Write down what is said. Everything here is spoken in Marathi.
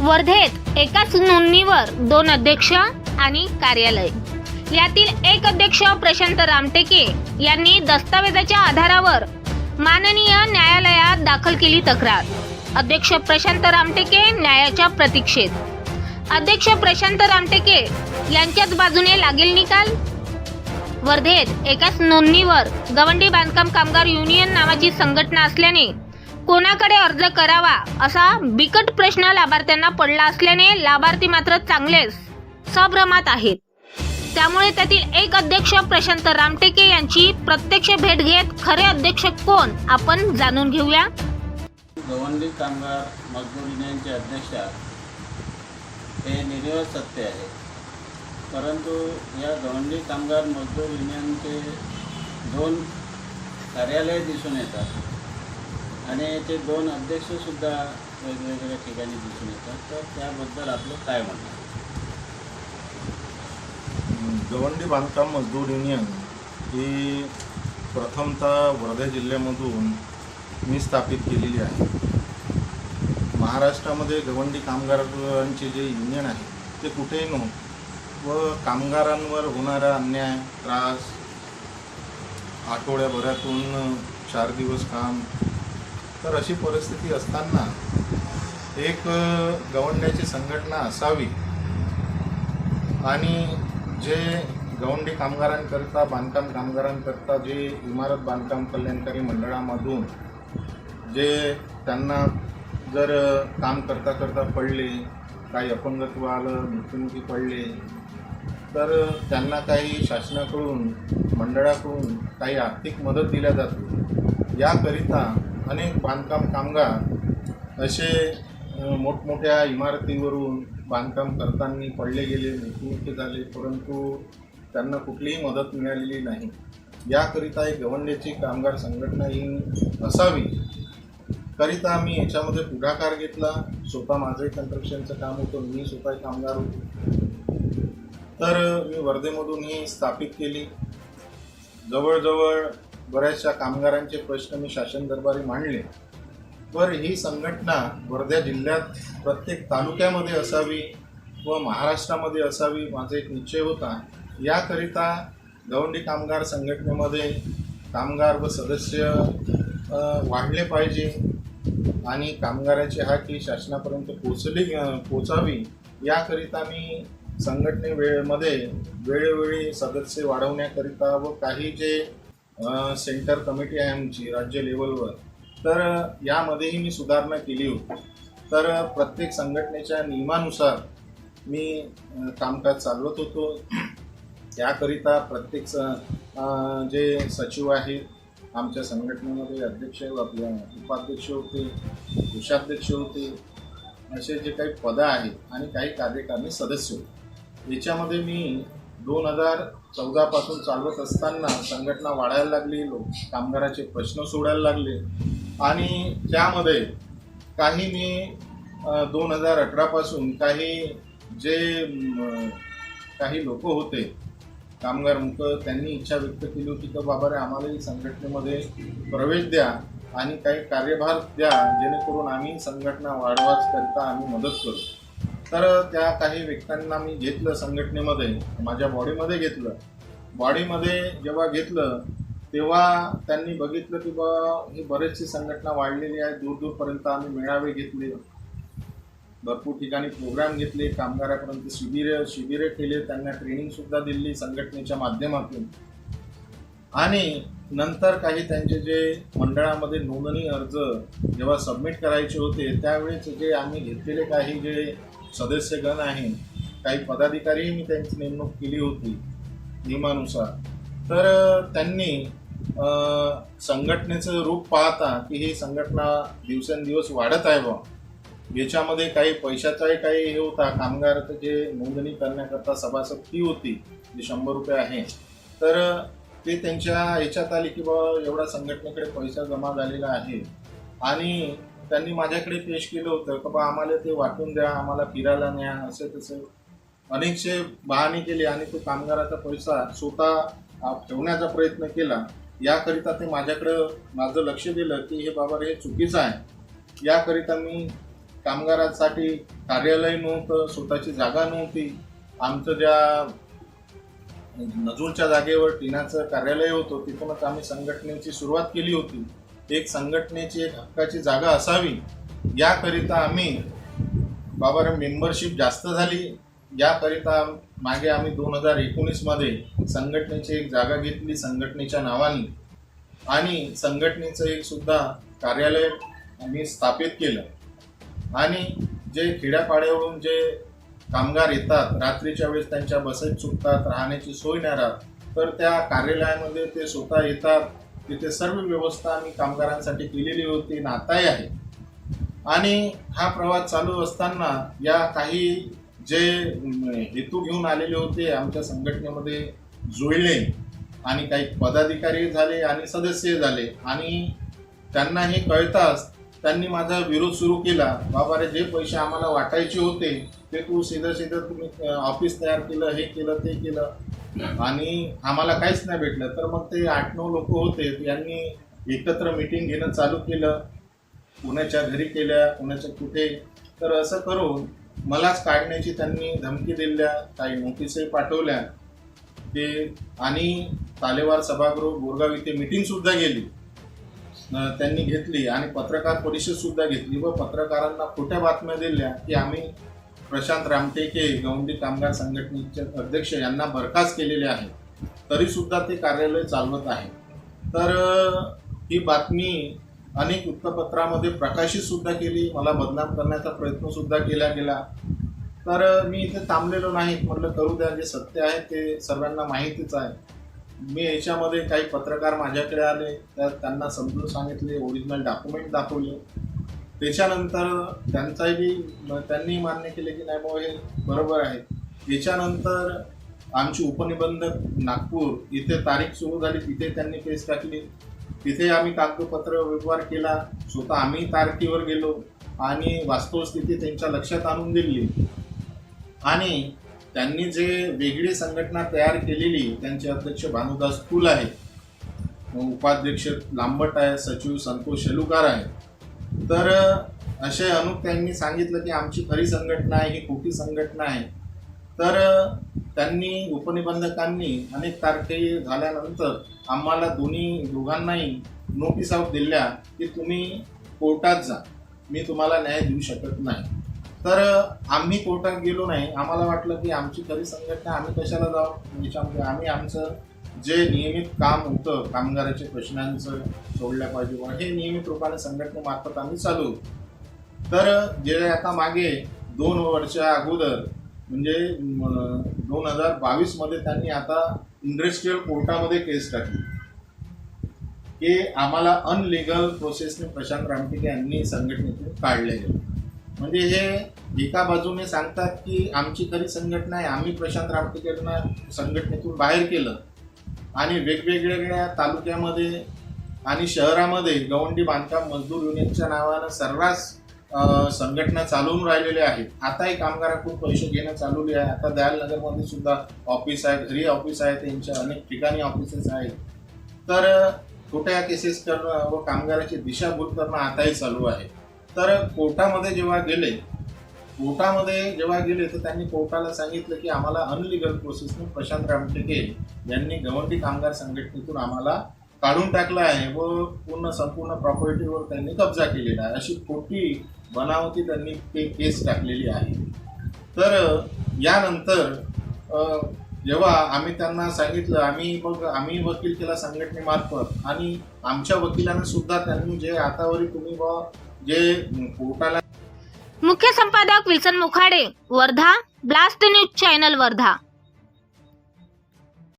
वर्धेत एकाच नोंदणीवर दोन अध्यक्ष आणि कार्यालय. यातील एक अध्यक्ष प्रशांत रामटेके यांनी दस्तावेजाच्या आधारावर माननीय न्यायालयात दाखल केली तक्रार. अध्यक्ष प्रशांत रामटेके न्यायाच्या प्रतीक्षेत. अध्यक्ष प्रशांत रामटेके यांच्याच बाजूने लागेल निकाल? वर्धेत एकाच नोंदणीवर गवंडी बांधकाम कामगार युनियन नावाची संघटना असल्याने कोणाकडे अर्ज करावा असा बिकट प्रश्न लाभार्थ्यांना पडला असल्याने लाभार्थी मात्र चांगलेच सभ्रमात आहेत. त्यामुळे त्यातील एक अध्यक्ष प्रशांत रामटेके यांची प्रत्यक्ष भेट घेत खरे अध्यक्ष कोण आपण जाणून घेऊया. गवंडी कामगार मजदूर युनियनचे अध्यक्ष हे निर्विवाद सत्य आहे. परंतु या गवंडी कामगार मजदूर युनियनचे दोन कार्यालय दिसून येतात. आणि ते दोन अध्यक्षसुद्धा वेगवेगळ्या ठिकाणी दिसून येतात. तर त्याबद्दल आपलं काय म्हणणं? गवंडी बांधकाम मजदूर युनियन ही प्रथमतः वर्धा जिल्ह्यामधून मी स्थापित केलेली आहे. महाराष्ट्रामध्ये गवंडी कामगारांचे जे युनियन आहे ते कुठेही नव्हते. व कामगारांवर होणारा अन्याय त्रास आठवड्याभरातून चार दिवस काम तर अशी परिस्थिती असताना एक गवंड्याची संघटना असावी आणि जे गवंडी कामगारांकरता बांधकाम कामगारांकरता जे इमारत बांधकाम कल्याणकारी मंडळामधून जे त्यांना जर काम करता करता पडले काही अपंगत्व आलं मृत्युमुखी पडले तर त्यांना काही शासनाकडून मंडळाकडून काही आर्थिक मदत दिल्या जाते याकरिता अनेक बांधकाम कामगार असे मोठमोठ्या इमारतीवरून बांधकाम करताना पडले गेले मृत्यूमुखी झाले परंतु त्यांना कुठलीही मदत मिळालेली नाही. याकरिता एक गवंड्याची कामगार संघटना ही असावी. करिता मी याच्यामध्ये पुढाकार घेतला. स्वतः माझंही कन्स्ट्रक्शनचं काम होतं मी स्वतः कामगार होतो. तर मी वर्धेमधून ही स्थापित केली. जवळजवळ बऱ्याचशा कामगारांचे प्रश्न मी शासन दरबारी मांडले. तर ही संघटना वर्धा जिल्ह्यात प्रत्येक तालुक्यामध्ये असावी व महाराष्ट्रामध्ये असावी माझा एक निश्चय होता. याकरिता गवंडी कामगार संघटनेमध्ये कामगार व सदस्य वाढले पाहिजे आणि कामगाराची हा ही शासनापर्यंत पोचली पोचावी याकरिता मी संघटने वेळेमध्ये वेळोवेळी सदस्य वाढवण्याकरिता व काही जे सेंटर कमिटी आहे आमची राज्य लेवलवर. तर यामध्येही मी सुधारणा केली होती. तर प्रत्येक संघटनेच्या नियमानुसार मी कामकाज चालवत होतो. त्याकरिता प्रत्येक स जे सचिव आहेत आमच्या संघटनेमध्ये अध्यक्ष आपल्या उपाध्यक्ष होते कोषाध्यक्ष होते असे जे काही पदं आहेत आणि काही कार्यकारणी सदस्य होते. याच्यामध्ये मी दोन हजार चौदापासून चालवत असताना संघटना वाढायला लागली लोक कामगाराचे प्रश्न सोडायला लागले. आणि त्यामध्ये काही मी दोन हजार अठरापासून काही जे काही लोक होते कामगार मुक त्यांनी इच्छा व्यक्त केली होती की बाबा रे आम्हालाही संघटनेमध्ये प्रवेश द्या आणि काही कार्यभार द्या जेणेकरून आम्ही संघटना वाढवाच करता आम्ही मदत करू. तर त्या काही व्यक्तींना मी घेतलं संघटनेमध्ये माझ्या बॉडीमध्ये घेतलं. बॉडीमध्ये जेव्हा घेतलं तेव्हा त्यांनी बघितलं की बा ही बरेचशी संघटना वाढलेली आहे. दूर दूरपर्यंत आम्ही मेळावे घेतले. भरपूर ठिकाणी प्रोग्राम घेतले. कामगारापर्यंत शिबिरे शिबिरे केले. त्यांना ट्रेनिंगसुद्धा दिली संघटनेच्या माध्यमातून. आणि नंतर काही त्यांचे जे मंडळामध्ये नोंदणी अर्ज जेव्हा सबमिट करायचे होते त्यावेळेस जे आम्ही घेतलेले काही जे सदस्यगण आहे काही पदाधिकारीही मी त्यांची नेमणूक केली होती नियमानुसार. तर त्यांनी संघटनेचं रूप पाहता की ही संघटना दिवसेंदिवस वाढत आहे बा याच्यामध्ये काही पैशाचाही काही हे होता. कामगार जे नोंदणी करण्याकरता सभासद फी होती जी शंभर रुपये आहे. तर ते त्यांच्या ह्याच्यात आली की बा एवढा संघटनेकडे पैसा जमा झालेला आहे. आणि त्यांनी माझ्याकडे पेश केलं होतं का बा आम्हाला ते वाटून द्या आम्हाला फिरायला न्या असे तसं. अनेकशे बहाणे केले आणि तो कामगाराचा पैसा स्वतः ठेवण्याचा प्रयत्न केला. याकरिता ते माझ्याकडं माझं लक्ष दिलं की हे बाबा हे चुकीचं आहे. याकरिता मी कामगारांसाठी कार्यालय नव्हतं स्वतःची जागा नव्हती. आमचं ज्या नजूरच्या जागेवर टिनाचं कार्यालय होतं तिथूनच आम्ही संघटनेची सुरुवात केली होती. एक संघटनेची एक हक्काची जागा असावी याकरिता आम्ही बाबा मेंबरशिप जास्त झाली. याकरिता मागे आम्ही दोन हजार एकोणीसमध्ये संघटनेची एक जागा घेतली संघटनेच्या नावाने. आणि संघटनेचं एक सुद्धा कार्यालय आम्ही स्थापित केलं. आणि जे खेड्यापाड्यावरून जे कामगार येतात रात्रीच्या वेळेस त्यांच्या बसेत चुकतात राहण्याची सोय नाही राहत तर त्या कार्यालयामध्ये ते स्वतः येतात. तिथे सर्व व्यवस्था आम्ही कामगारांसाठी केलेली होती नाताही आहे. आणि हा प्रवास चालू असताना या काही जे हेतू घेऊन आलेले होते आमच्या संघटनेमध्ये जुळले आणि काही पदाधिकारी झाले आणि सदस्य झाले. आणि त्यांना हे कळताच त्यांनी माझा विरोध सुरू केला. बाबा रे जे पैसे आम्हाला वाटायचे होते ते तू सीधं सीधं तुम्ही ऑफिस तयार केलं हे केलं ते केलं. आणि आम्हाला काहीच नाही भेटलं. तर मग ते आठ नऊ लोक होते यांनी एकत्र मिटिंग घेणं चालू केलं. पुण्याच्या घरी केल्या पुण्याच्या कुठे. तर असं करून मलाच काढण्याची त्यांनी धमकी दिल्या काही नोटीसही पाठवल्या. ते आणि तालेवार सभागृह बोरगाव इथे मिटिंगसुद्धा गेली. त्यांनी घेतली आणि पत्रकार परिषद सुद्धा घेतली व पत्रकारांना खोट्या बातम्या दिल्या की आम्ही प्रशांत रामटेके गौंडी कामगार संघटनेचे अध्यक्ष यांना बरखास्त केलेले आहे तरी सुद्धा ते कार्यालय चालवत आहे तर ही बातमी अनेक वृत्तपत्रामध्ये प्रकाशित सुद्धा केली मला बदनाम करण्याचा प्रयत्न सुद्धा केला गेला. तर मी इथे थांबलेलो नाही. म्हटलं करू द्या जे सत्य आहे ते सर्वांना माहितीच आहे. मी याच्यामध्ये काही पत्रकार माझ्याकडे आले तर त्यांना समजून सांगितले ओरिजिनल डॉक्युमेंट दाखवले. त्याच्यानंतर त्यांचाही त्यांनी मान्य केले की नाही बाबा हे बरोबर आहे. त्याच्यानंतर आमची उपनिबंधक नागपूर इथे तारीख सुरू झाली तिथे त्यांनी केस टाकली. तिथे आम्ही कागदपत्र व्यवहार केला. स्वतः आम्ही तारखेवर गेलो आणि वास्तवस्थिती त्यांच्या लक्षात आणून दिली. आणि त्यांनी जे वेगळी संघटना तयार केलेली त्यांचे अध्यक्ष भानुदास फुल आहे उपाध्यक्ष लांबट आहे सचिव संतोष शेलुकार आहे तर असे अनुप त्यांनी सांगितलं की आमची खरी संघटना आहे ही खोटी संघटना आहे. तर त्यांनी उपनिबंधकांनी अनेक तारखे झाल्यानंतर आम्हाला दोन्ही दोघांनाही नोटीस आऊट दिल्या की तुम्ही कोर्टात जा. मी तुम्हाला न्याय देऊ शकत नाही. तर आम्ही कोर्टात गेलो नाही. आम्हाला वाटलं की आमची खरी संघटना आम्ही कशाला जाऊ? म्हणजे याच्यामध्ये आम्ही आमचं जे नियमित काम होतं कामगारांच्या प्रश्नांचं सोडल्या पाहिजे हे नियमित रूपाने संघटनेमार्फत आम्ही चालू. तर जे आता मागे दोन वर्षा अगोदर म्हणजे दोन हजार बावीसमध्ये त्यांनी आता इंडस्ट्रीयल कोर्टामध्ये केस टाकली. की आम्हाला अनलिगल प्रोसेसने प्रशांत रामटेके यांनी संघटनेतून काढले गेले म्हणजे हे एका बाजूने सांगतात की आमची खरी संघटना आहे आम्ही प्रशांत रामटेकेंना संघटनेतून बाहेर केलं. आणि वेगवेगळ्या तालुक्यामध्ये आणि शहरामध्ये गवंडी बांधकाम मजदूर युनियनच्या नावानं सर्रास संघटना चालवून राहिलेल्या आहेत. आताही कामगारांकडून पैसे घेणं चालू आहे. आता दयालनगरमध्ये सुद्धा ऑफिस आहे घरी ऑफिस आहे त्यांच्या अनेक ठिकाणी ऑफिसेस आहेत. तर खोट्या केसेस करणं व कामगाराची दिशाभूल करणं आताही चालू आहे. तर कोर्टामध्ये जेव्हा गेले कोर्टामध्ये जेव्हा गेले तर त्यांनी कोर्टाला सांगितलं की आम्हाला अनलिगल प्रोसेसने प्रशांत रामटेके यांनी गवंडी कामगार संघटनेतून आम्हाला काढून टाकलं आहे व पूर्ण संपूर्ण प्रॉपर्टीवर त्यांनी कब्जा केलेला आहे. अशी खोटी बनावटी त्यांनी ते केस टाकलेली आहे. तर यानंतर जेव्हा आम्ही त्यांना सांगितलं आम्ही बघ आम्ही वकील केला संघटनेमार्फत आणि आमच्या वकिलांना सुद्धा त्यांनी जे आतावरी तुम्ही व जे कोर्टाला मुख्य संपादक Wilson Mukhade Wardha blast news channel Wardha.